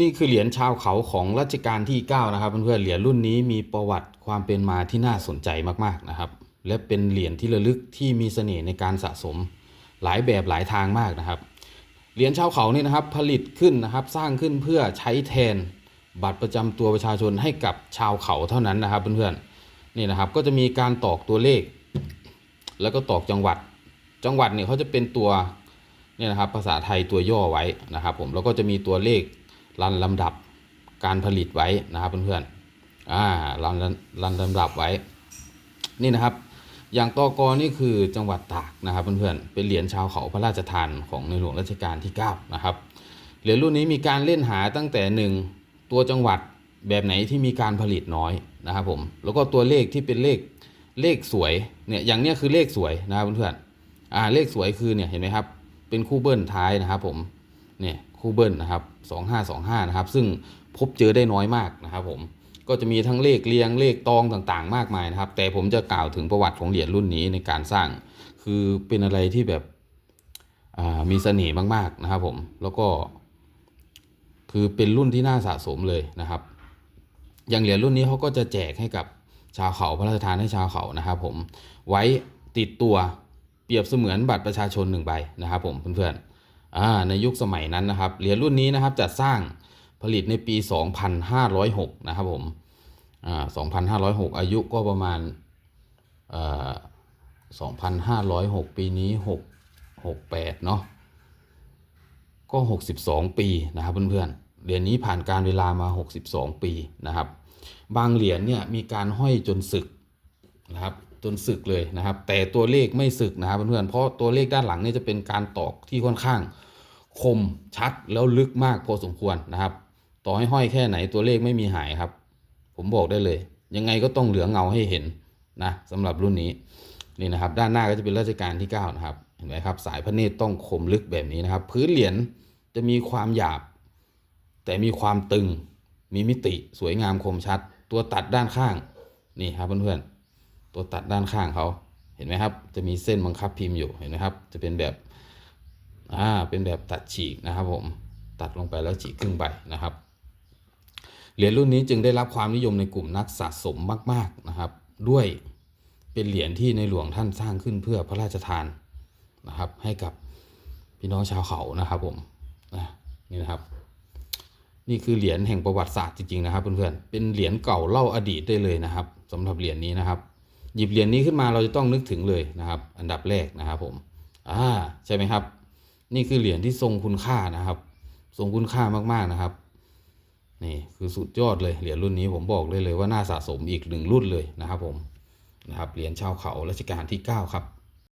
นี่คือเหรียญชาวเขาของรัชกาลที่ 9 นะครับเพื่อนๆเหรียญรุ่นนี้มีประวัติความเป็นมาที่น่าสนใจมากๆนะครับ และเป็นเหรียญที่ระลึกที่มีเสน่ห์ในการสะสมหลายแบบหลายทางมากนะครับ เหรียญชาวเขานี่นะครับผลิตขึ้นนะครับสร้างขึ้นเพื่อใช้แทนบัตรประจำตัวประชาชนให้กับชาวเขาเท่านั้นนะครับเพื่อนๆนี่นะครับก็จะมีการตอกตัวเลข แล้วก็ตอกจังหวัด จังหวัดเนี่ยเขาจะเป็นตัวเนี่ยนะครับภาษาไทยตัวย่อไว้นะครับ ผมแล้วก็จะมีตัวเลข รันลำดับการผลิตไว้นะครับเพื่อนๆอ่ารันรันลำดับไว้ นี่นะครับ อย่างตอกอนี่คือจังหวัดตากนะครับเพื่อนๆเป็นเหรียญชาวเขาพระราชทานของในหลวงรัชกาลที่9นะครับเหรียญรุ่นนี้มีการเล่นหาตั้งแต่หนึ่งตัวจังหวัดแบบไหนที่มีการผลิตน้อยนะครับผมแล้วก็ตัวเลขที่เป็นเลขเลขสวยเนี่ยอย่างเนี้ยคือเลขสวยนะครับเพื่อนๆอ่าเลขสวยคือเนี่ยเห็นไหมครับเป็นคู่เบิ้ลท้ายนะครับผม เนี่ยคู่เบิ้ลนะครับ2525นะครับซึ่งพบเจอได้น้อยมากนะครับผมก็จะมีทั้งเลขเรียงเลขตองต่างๆ มากมายนะครับ แต่ผมจะกล่าวถึงประวัติของเหรียญรุ่นนี้ในการสร้าง คือเป็นอะไรที่แบบมีเสน่ห์มากๆนะครับผมแล้วก็คือเป็นรุ่นที่น่าสะสมเลยนะครับ อย่างเหรียญรุ่นนี้เขาก็จะแจกให้กับชาวเขาพระราชทานให้ชาวเขานะครับผมไว้ติดตัวเปรียบเสมือนบัตรประชาชนหนึ่งใบนะครับผมเพื่อนๆ ในยุคสมัยนั้นนะครับเหรียญรุ่นนี้นะครับจัดสร้างผลิตในปี 2506 นะครับผมอ่า2506 อายุก็ประมาณเอ่อ2,506 ปีนี้ 6 68 เนาะ ก็ 62 ปีนะครับเพื่อนๆ เหรียญนี้ผ่านการเวลามา 62 ปีนะครับ บางเหรียญเนี่ยมีการห้อยจนสึกนะครับ จนสึกเลยนะครับ แต่ตัวเลขไม่สึกนะครับเพื่อนๆเพราะตัวเลขด้านหลังนี่จะเป็นการตอกที่ค่อนข้างคมชัดแล้วลึกมากพอสมควรนะครับ ต่อให้ห้อยแค่ไหนตัวเลขไม่มีหายครับ ผมบอกได้เลย ยังไงก็ต้องเหลือเงาให้เห็นนะสำหรับรุ่นนี้นี่นะครับ ด้านหน้าก็จะเป็นราชการที่9นะครับเห็นไหมครับ สายพระเนตรต้องคมลึกแบบนี้นะครับ พื้นเหรียญจะมีความหยาบ แต่มีความตึงมีมิติสวยงามคมชัด ตัวตัดด้านข้างนี่ครับเพื่อนๆ ตัวตัดด้านข้างเขาเห็นไหมครับ จะมีเส้นบังคับพิมพ์อยู่เห็นไหมครับ จะเป็นแบบอ่าเป็นแบบตัดฉีกนะครับผมตัดลงไปแล้วฉีกครึ่งใบนะครับเหรียญรุ่นนี้จึงได้รับความนิยมในกลุ่มนักสะสมมาก ๆนะครับ ด้วยเป็นเหรียญที่ในหลวงท่านสร้างขึ้นเพื่อพระราชทานนะครับ ให้กับพี่น้องชาวเขานะครับผมนะนี่นะครับ นี่คือเหรียญแห่งประวัติศาสตร์จริงๆนะครับเพื่อนๆเป็นเหรียญเก่าเล่าอดีตได้เลยนะครับสำหรับเหรียญนี้นะครับ หยิบเหรียญนี้ขึ้นมาเราจะต้องนึกถึงเลยนะครับ อันดับแรกนะครับผมอ่าใช่ไหมครับ นี่คือเหรียญที่ทรงคุณค่านะครับ ทรงคุณค่ามากๆนะครับนี่คือสุดยอดเลยเหรียญรุ่นนี้ผมบอกเลยเลยว่าน่าสะสมอีกหนึ่งรุ่นเลยนะครับผมนะครับเหรียญชาวเขารัชกาลที่ 9 ครับ